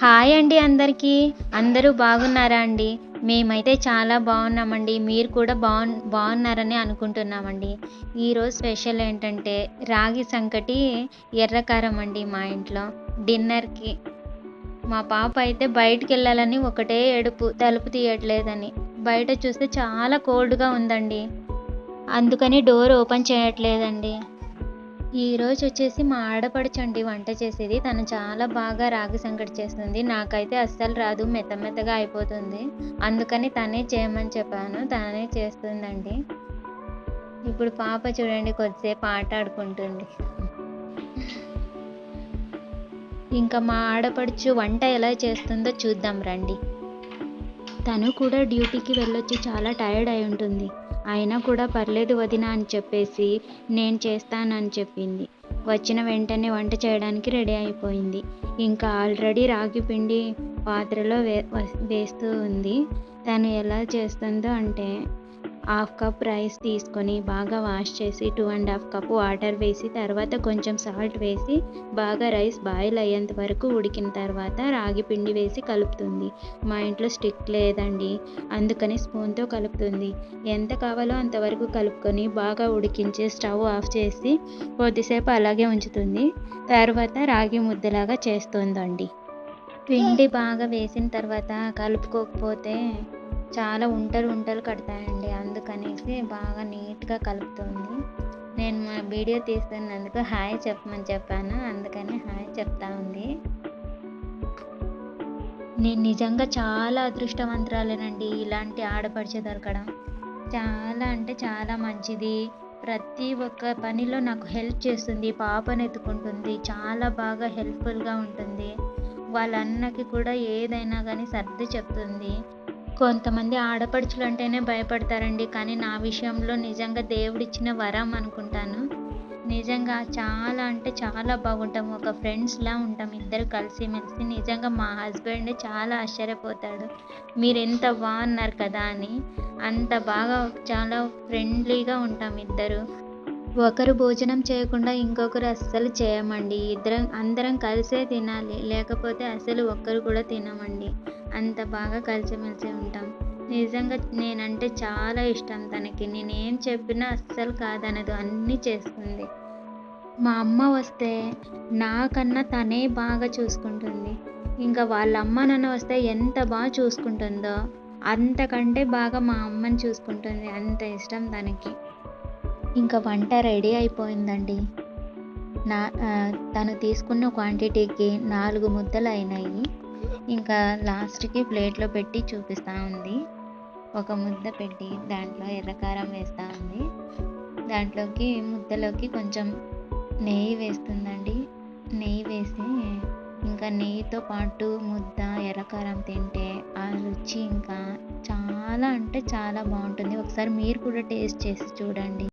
Hi అండి అందరికీ. అందరూ బాగున్నారా అండి? మేమైతే చాలా బాగున్నామండి. మీరు కూడా బాగు బాగున్నారని అనుకుంటున్నామండి. ఈరోజు స్పెషల్ ఏంటంటే రాగి సంకటి ఎర్రకారం అండి మా ఇంట్లో. డిన్నర్కి మా పాప అయితే బయటికి వెళ్ళాలని ఒకటే ఏడుపు తలుపు తీయట్లేదని. బయట చూస్తే చాలా కోల్డ్గా ఉందండి. అందుకని డోర్ ఓపెన్ చేయట్లేదండి. ఈరోజు వచ్చేసి మా ఆడపడుచండి వంట చేసేది. తను చాలా బాగా రాగి సంకటి చేస్తుంది. నాకైతే అస్సలు రాదు. మెత్త మెత్తగా అయిపోతుంది. అందుకని తనే చేయమని చెప్పాను. తనే చేస్తుందండి. ఇప్పుడు పాప చూడండి కొద్దిసేపు ఆట ఆడుకుంటుంది. ఇంకా మా ఆడపడుచు వంట ఎలా చేస్తుందో చూద్దాం రండి. తను కూడా డ్యూటీకి వెళ్ళొచ్చి చాలా టైర్డ్ అయి ఉంటుంది. అయినా కూడా పర్లేదు వదిన అని చెప్పేసి నేను చేస్తానని చెప్పింది. వచ్చిన వెంటనే వంట చేయడానికి రెడీ అయిపోయింది. ఇంకా ఆల్రెడీ రాగి పిండి పాత్రలో వే వేస్తూ ఉంది. తను ఎలా చేస్తుందో అంటే హాఫ్ కప్ రైస్ తీసుకొని బాగా వాష్ చేసి two and half cup water వేసి తర్వాత కొంచెం సాల్ట్ వేసి బాగా రైస్ బాయిల్ అయ్యేంత వరకు ఉడికిన తర్వాత రాగి పిండి వేసి కలుపుతుంది. మా ఇంట్లో స్టిక్ లేదండి అందుకని స్పూన్తో కలుపుతుంది. ఎంత కావాలో అంతవరకు కలుపుకొని బాగా ఉడికించి స్టవ్ ఆఫ్ చేసి కొద్దిసేపు అలాగే ఉంచుతుంది. తర్వాత రాగి ముద్దలాగా చేస్తుందండి. పిండి బాగా వేసిన తర్వాత కలుపుకోకపోతే చాలా ఉంటలు ఉంటలు కడతాయండి. అందుకనేసి బాగా నీట్గా కలుపుతుంది. నేను మా వీడియో తీస్తున్నందుకు హాయ్ చెప్పమని చెప్పాను. అందుకని హాయ్ చెప్తా ఉంది. నేను నిజంగా చాలా అదృష్టవంతురాలేనండి. ఇలాంటి ఆడపడిచే దొరకడం చాలా అంటే చాలా మంచిది. ప్రతి ఒక్క పనిలో నాకు హెల్ప్ చేస్తుంది. పాపను ఎత్తుకుంటుంది. చాలా బాగా హెల్ప్ఫుల్గా ఉంటుంది. వాళ్ళ అన్నకి కూడా ఏదైనా కానీ సర్ది చెప్తుంది. కొంతమంది ఆడపడుచులు అంటేనే భయపడతారండి. కానీ నా విషయంలో నిజంగా దేవుడిచ్చిన వరం అనుకుంటాను. నిజంగా చాలా అంటే చాలా బాగుంటాం. ఒక ఫ్రెండ్స్లా ఉంటాం. ఇద్దరు కలిసిమెలిసి నిజంగా మా హస్బెండ్ చాలా ఆశ్చర్యపోతాడు. మీరు ఎంత బాగున్నారు కదా అని. అంత బాగా చాలా ఫ్రెండ్లీగా ఉంటాం ఇద్దరు. ఒకరు భోజనం చేయకుండా ఇంకొకరు అస్సలు చేయమండి. ఇద్దరం అందరం కలిసే తినాలి. లేకపోతే అసలు ఒక్కరు కూడా తినమండి. అంత బాగా కలిసిమెలిసి ఉంటాం. నిజంగా నేనంటే చాలా ఇష్టం తనకి. నేనేం చెప్పినా అస్సలు కాదనదు. అన్నీ చేస్తుంది. మా అమ్మ వస్తే నాకన్నా తనే బాగా చూసుకుంటుంది. ఇంకా వాళ్ళ అమ్మ నాన్న వస్తే ఎంత బాగా చూసుకుంటుందో అంతకంటే బాగా మా అమ్మని చూసుకుంటుంది. అంత ఇష్టం తనకి. ఇంకా వంట రెడీ అయిపోయిందండి. నా తను తీసుకున్న క్వాంటిటీకి నాలుగు ముద్దలు అయినాయి. ఇంకా లాస్ట్కి ప్లేట్లో పెట్టి చూపిస్తూ ఉంది. ఒక ముద్ద పెట్టి దాంట్లో ఎర్రకారం వేస్తూ ఉంది. దాంట్లోకి ముద్దలోకి కొంచెం నెయ్యి వేస్తుందండి. నెయ్యి వేసి ఇంకా నెయ్యితో పాటు ముద్ద ఎర్రకారం తింటే ఆ రుచి ఇంకా చాలా అంటే చాలా బాగుంటుంది. ఒకసారి మీరు కూడా టేస్ట్ చేసి చూడండి.